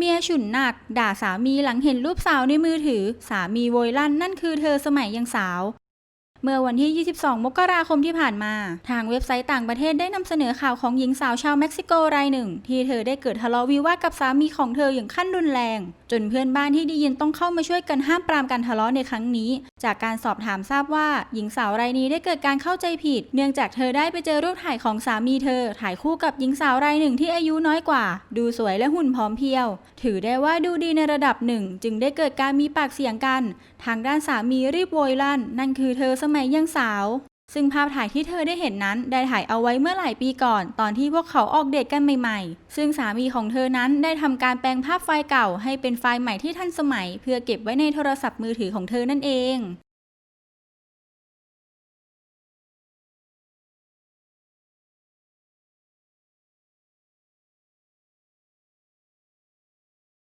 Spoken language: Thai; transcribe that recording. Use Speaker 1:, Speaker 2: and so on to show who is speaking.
Speaker 1: เมียฉุนหนัก ด่าสามีหลังเห็นรูปสาวในมือถือ สามีโวยลั่นนั่นคือเธอสมัยยังสาว เมื่อวันที่ 22 มกราคมที่ผ่านมา ทางเว็บไซต์ต่างประเทศได้นำเสนอข่าวของหญิงสาวชาวเม็กซิโกรายหนึ่ง ที่เธอได้เกิดทะเลาะวิวาทกับสามีของเธออย่างขั้นรุนแรง จนเพื่อนบ้านที่ได้ยินต้องเข้ามาช่วยกันห้ามปรามการทะเลาะในครั้งนี้ จากการสอบถามทราบว่า หญิงสาวรายนี้ได้เกิดการเข้าใจผิด เนื่องจากเธอได้ไปเจอรูปถ่ายของสามีเธอ ถ่ายคู่กับหญิงสาวรายหนึ่งที่อายุน้อยกว่า ดูสวยและหุ่นผอมเพรียว ถือได้ว่าดูดีในระดับหนึ่ง จึงได้เกิดการมีปากเสียงกัน ทางด้านสามีรีบโวยลั่น นั่นคือเธอสมัยยังสาว ซึ่งภาพถ่ายที่เธอได้เห็นนั้นได้ถ่ายเอาไว้เมื่อหลายปีก่อน ตอนที่พวกเขาออกเดทกันใหม่ๆ ซึ่งสามีของเธอนั้นได้ทำการแปลงภาพไฟล์เก่าให้เป็นไฟล์ใหม่ที่ทันสมัย เพื่อเก็บไว้ในโทรศัพท์มือถือของเธอนั่นเอง